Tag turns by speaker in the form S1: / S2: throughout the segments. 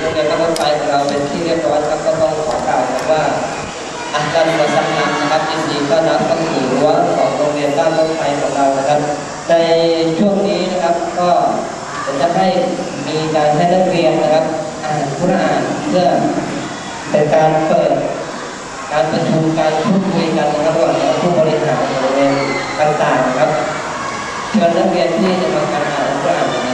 S1: เรียนบ้านรถไฟของเราเป็นที่เรียบร้อยครับก็ต้องขอกล่าวว่าอัลลันวะซัลลัมนะครับยินดีต้อนรับเข้าสู่รั้วของโรงเรียนบ้านรถไฟของเรานะครับ ในช่วงนี้นะครับก็จะให้มีการให้นักเรียนนะครับอ่านคุรอานเพื่อเป็นการเปิดการประชุมการพูดคุยกันนะครับระหว่างผู้บริหารโรงเรียนต่างๆนะครับเชิญนักเรียนที่จะมาการอ่านคุรอาน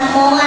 S1: นะ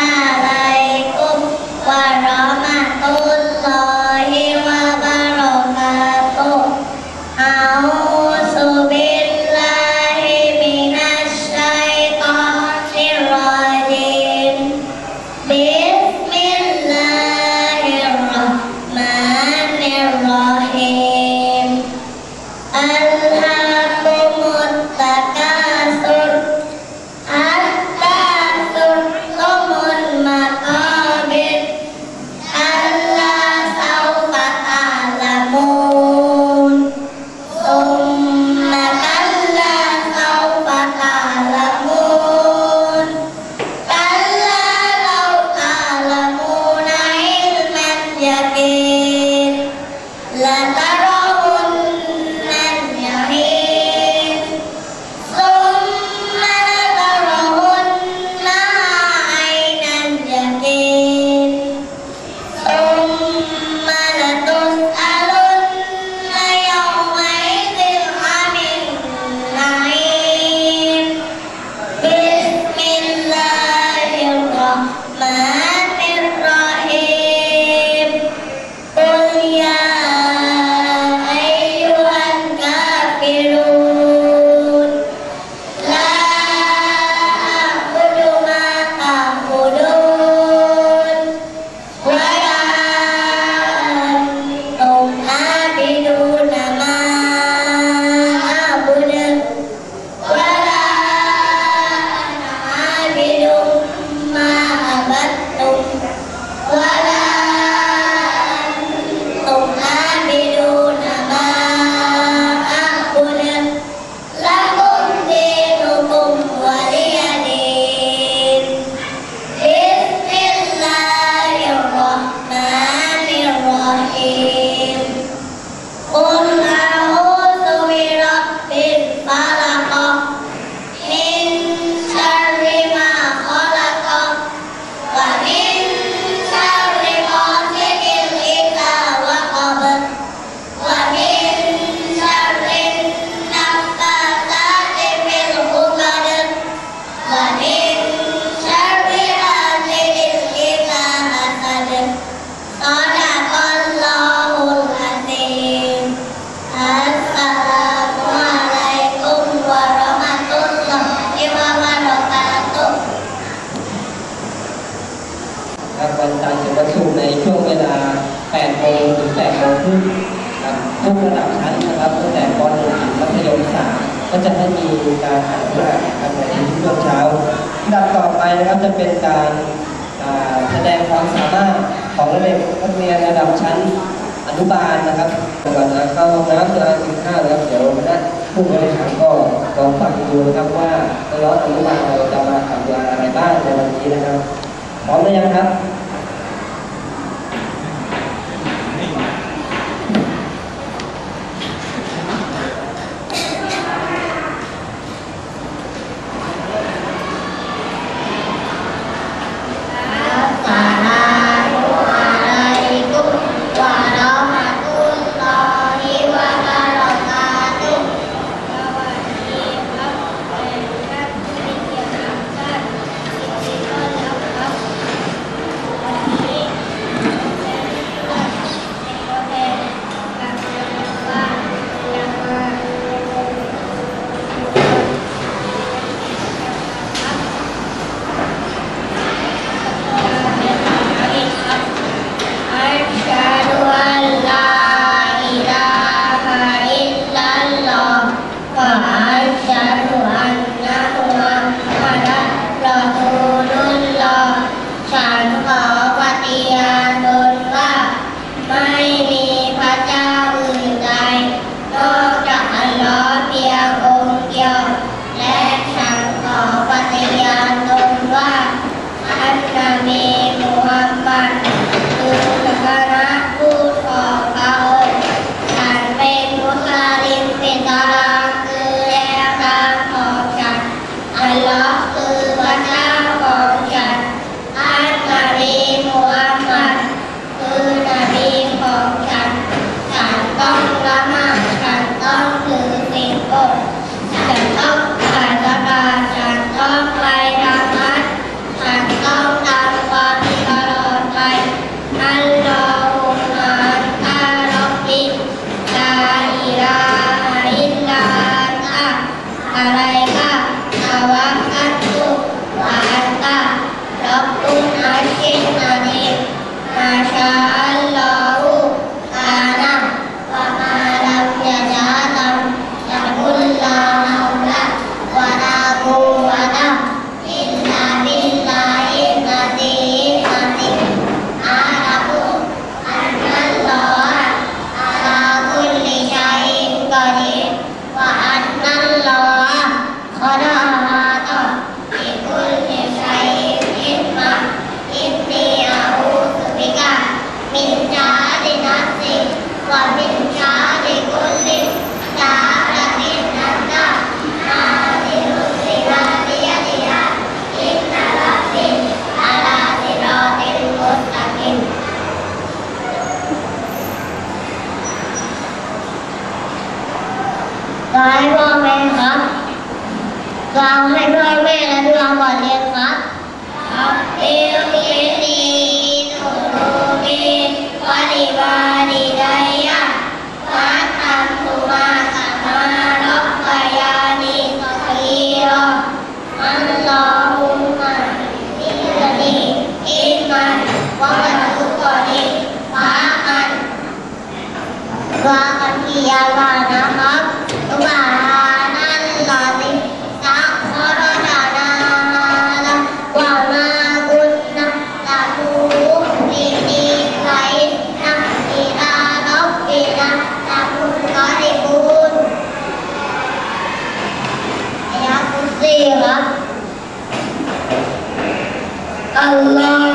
S1: ครับวันจันทร์ถึงวันศุกร์ในช่วงเวลา8โมงถึง8โมงครึ่งครับทุกระดับชั้นนะครับตั้งแต่ป .1 ถึงมัธยม3ก็จะให้มีการอ่านคุรอานครับในช่วงเช้าระดับต่อไปนะครับจะเป็นการอ่าแสดงความสามารถของนักเรียนนักเรียนระดับชั้นอนุบาลนะครับก่อนจะเข้าห้องน้ำจะกินข้าวนะครับเดี๋ยวนะผู้บริหารก็ลองฟังดูนะครับว่าน้องอนุบาลเราจะมาทำอะไรบ้างในวันนี้นะครับ พร้อมหรือยังครับ Yeah. Allah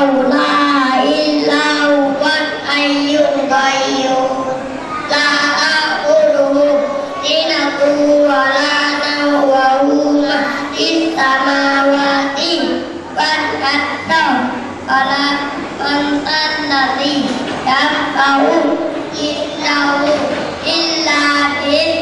S1: samawati wan kato ala kontan nari dan tahu illa illa bil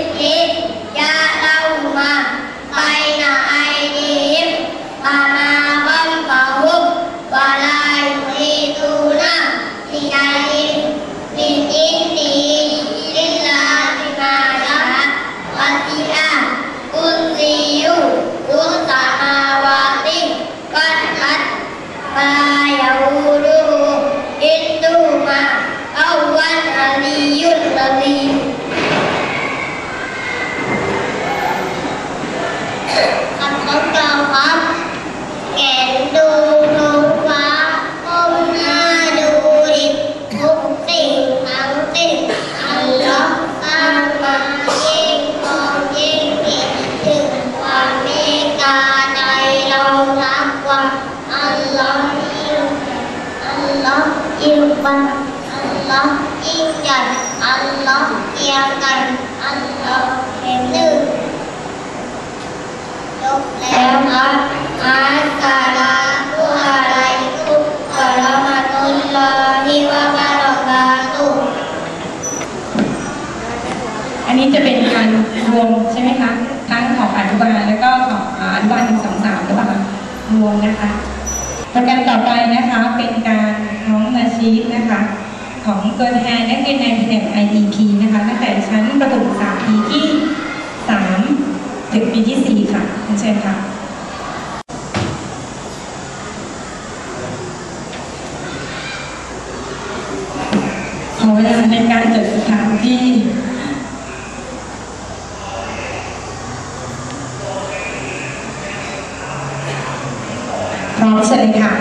S1: เกียงกันอัลลอฮ์เป็นหนึ่งจบแล้วครับอัสสลามุอะลัยกุมวะเรามะตุลลอฮิวะบะเราะกาตุ
S2: อันนี้จะเป็นการรวมใช่ไหมคะทั้งของอนุบาลแล้วก็ของอนุบาลหนึ่งสองสามหรือเปล่ารวมนะคะโปรแกรมต่อไปนะคะเป็นการน้องนาชีพนะคะ ของตัวแทนนักเรียนในแผนก IEP นะคะตั้งแต่ชั้นประถมศึกษาปีที่สามถึงปีที่สี่ค่ะเชิญค่ะขอเวลาในการจัดสถานที่พร้อมเชิญเลยค่ะ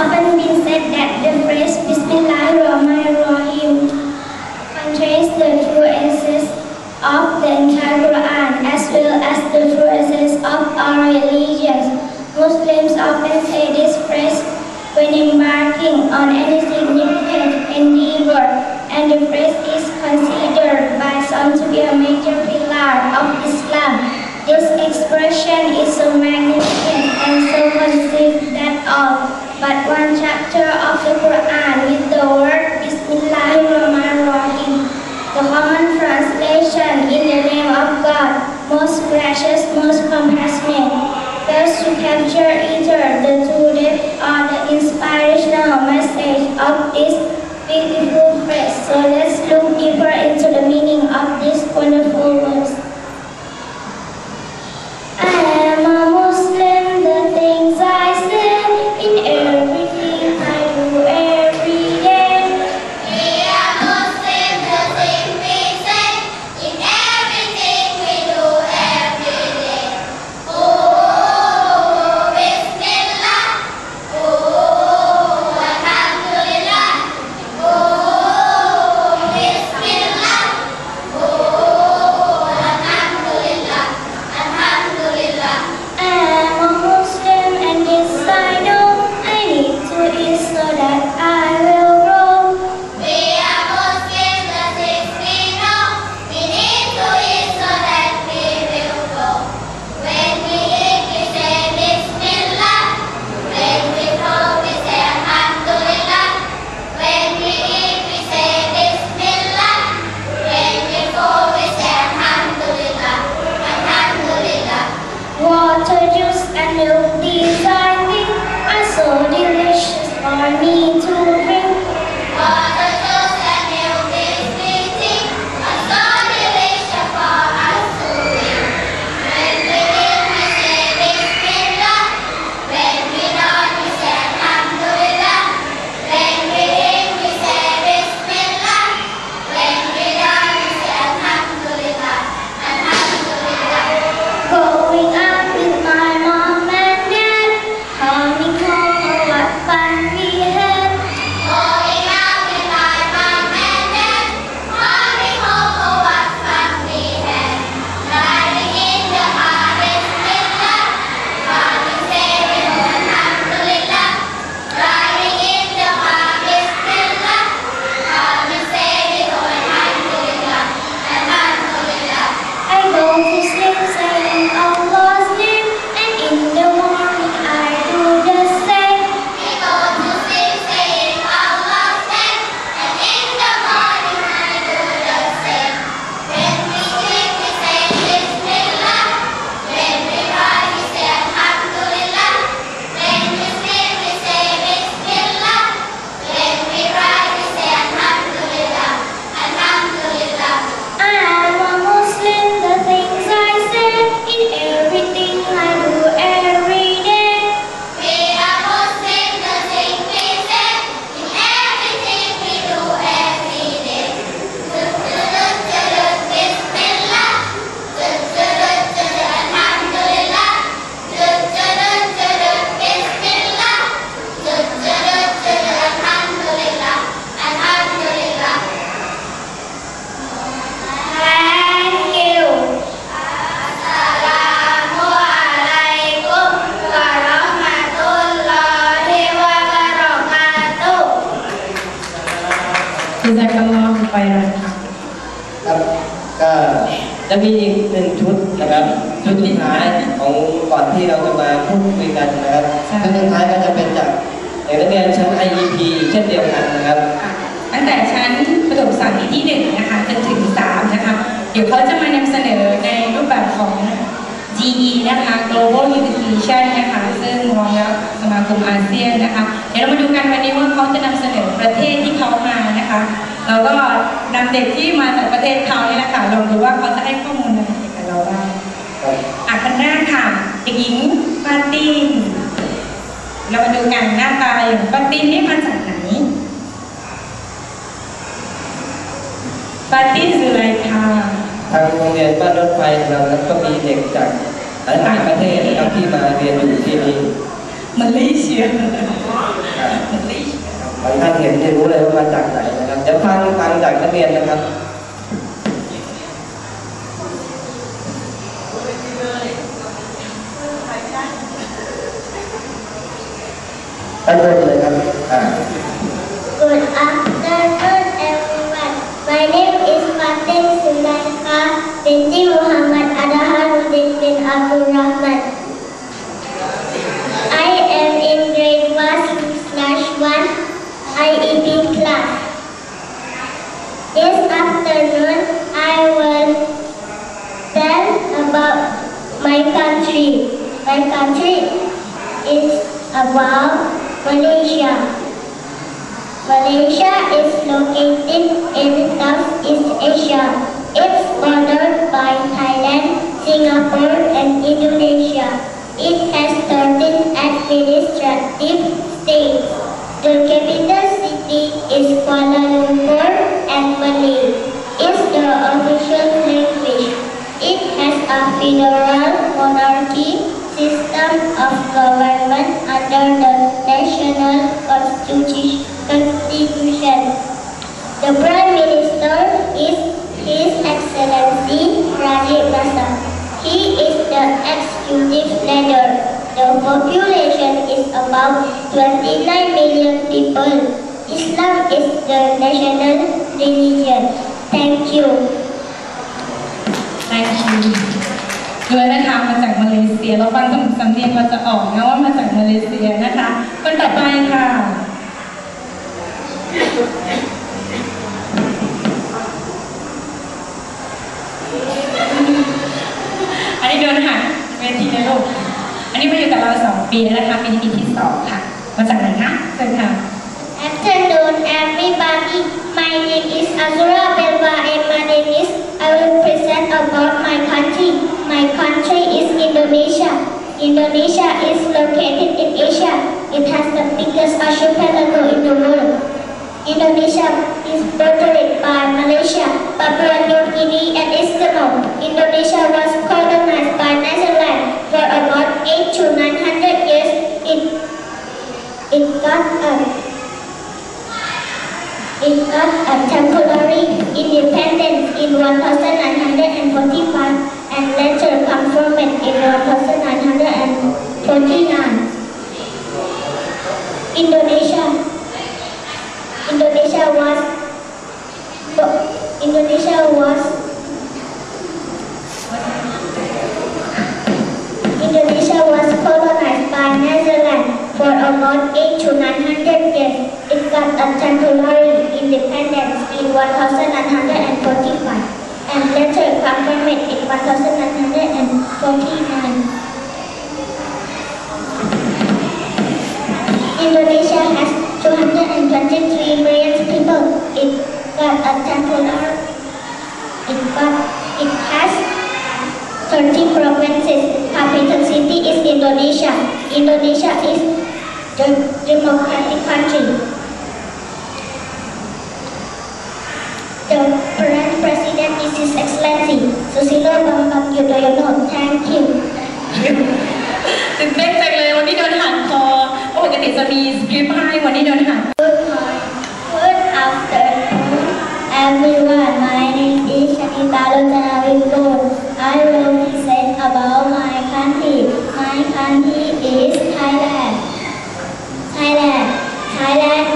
S1: often been said that the phrase Bismillahirrahmanirrahim contains the true essence of the entire Quran as well as the true essence of our religion. Muslims often say this phrase when embarking on any significant endeavor, and the phrase is considered by some to be a major pillar of Islam. This expression is so magnificent and so conceived that all but one chapter of the Quran with the word Bismillahirrahmanirrahim. The common translation in the name of God, most gracious, most compassionate, fails to capture either the true depth or the inspirational message of this beautiful phrase. So let's look deeper into the meaning of these wonderful words. ชุดนะครับชุดสุดท้ายของก่อนที่เราจะมาพูดคุยกันนะครับ
S2: ใช่
S1: ชุดสุดท้ายก็จะเป็นจากเด็กนักเรียนชั้น IEP เช่นเดียวกันนะครับ
S2: ตั้งแต่ชั้นประถมศึกษาปีที่หนึ่งนะคะจนถึงสามนะคะเดี๋ยวเขาจะมานำเสนอในรูปแบบของ GE นะคะ Global Education นะคะ ซึ่งรองรับสมาคมอาเซียนนะคะ เดี๋ยวเรามาดูกันวันนี้ว่าเขาจะนำเสนอประเทศที่เขามานะคะเราก็นำเด็กที่มาจากประเทศเขานี่แหละค่ะลองดูว่าเขาจะให้ข้อมูลอะไร อะคนแรกค่ะเด็กหญิงปาตินเรามาดูกันหน้าตาอย่างปาตินนี่มาจากไหนปาตินคืออะไรคะ
S1: ทางโรงเรียนบ้านรถไฟของเราแล้วก็มีเด็กจากหลายๆประเทศนะครับที่มาเรียนอยู่ที่นี่
S2: มาเลเซีย
S1: ครับ
S2: มาเลเซีย
S1: บางท่านเห็นจะรู้เลยว่ามาจากไหนนะครับเดี๋ยวฟังฟังจากนักเรียนนะครับ Adverb like
S3: Good afternoon, everyone. My name is Fatin Sundarka binti Muhammad Adaharuddin bin Abdul Rahman. I am in grade 1 slash 1 IEP class. This afternoon, I will tell about my country. My country is about Malaysia. Malaysia is located in Southeast Asia. It's bordered by Thailand, Singapore, and Indonesia. It has 13 administrative states. The capital city is Kuala Lumpur and Malay is the official language. It has a federal monarchy system of government under the national constitution. The Prime Minister is His Excellency Rajiv Rasa. He is the executive leader. The population is about 29 million people. Islam is the national religion. Thank you.
S2: thank you ด้วยนะคะมาจากมาเลเซียเราฟังสำเนียงเราจะออกนะว่ามาจากมาเลเซียนะคะ คนต่อไปค่ะอันนี้เดินหันเวทีนะลูกอันนี้มาอยู่กับเราสองปีแล้วนะคะปีนี้ปีที่สองค่ะ มาจากไหนคะเชิญค่ะ
S3: Afternoon, everybody. My name is Azura Belva and my name is I will present about my country. Country is Indonesia. Indonesia is located in Asia. It has the biggest archipelago in the world. Indonesia is bordered by Malaysia, Papua New Guinea, and East Timor. Indonesia was colonized by Netherlands for about 8 to 900 years. It, it got a um, it got a um, temporary independence in 1945 1,929. Indonesia. Indonesia was Indonesia was Indonesia was colonized by Netherlands for about 8 to 900 years. It got a temporary independence in 1945 and later confirmed in 1949. Indonesia has 223 million people. It got a temporary it got it has 30 provinces. Capital city is Indonesia. Indonesia is the democratic country. The is His Excellency Susilo Bambang Yudhoyono. Thank you.
S2: ตื่นเต้นจังเลยวันนี้โดนหันคอปกติจะมีสคริปต์ให้วันนี้โดนหัน
S3: Good morning. Good afternoon, everyone. My name is Shanita Lutana Vipul. I will present about my country. My country is Thailand. Thailand. Thailand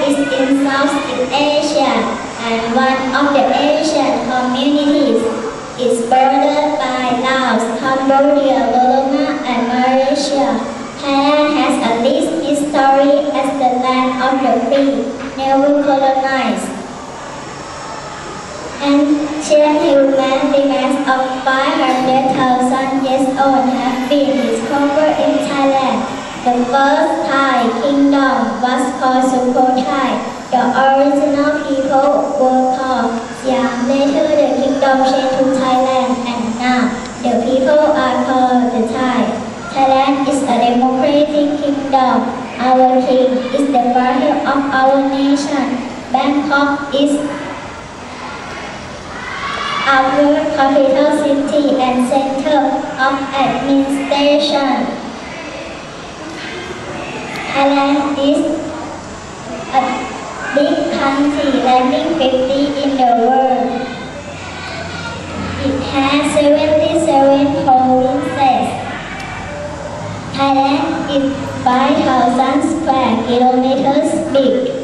S3: Cambodia, Burma, and Malaysia. Thailand has a rich history as the land of the free, never colonized. Ancient human remains of 500,000 years old have been discovered in Thailand. The first Thai kingdom was called Sukhothai. The original people were called Siam. Later, the kingdom changed to Thailand, the people are called the Thai. Thailand is a democratic kingdom. Our king is the father of our nation. Bangkok is our capital city and center of administration. Thailand is a big country ranking 50 in the world. Has 77 provinces. Thailand is 5,000 square kilometers big.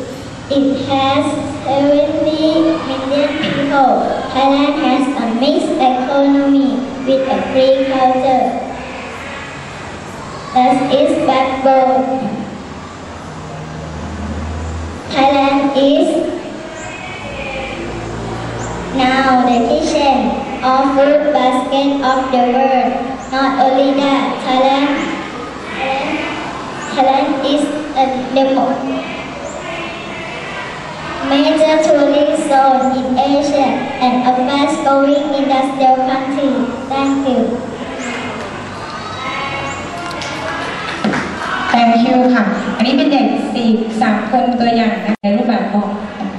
S3: It has 70 million people. Thailand has a mixed economy with a free culture. That's its backbone. Thailand is now the kitchen or food basket of the world. Not only that, Thailand, Thailand is a demo major tourist zone in Asia and a fast-growing industrial country. Thank you.
S2: thank you ค่ะ อันนี้เป็นเด็กสี่สามคนตัวอย่างในรูปแบบของ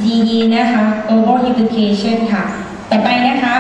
S2: GE นะคะ Global Education ค่ะ ต่อไปนะคะ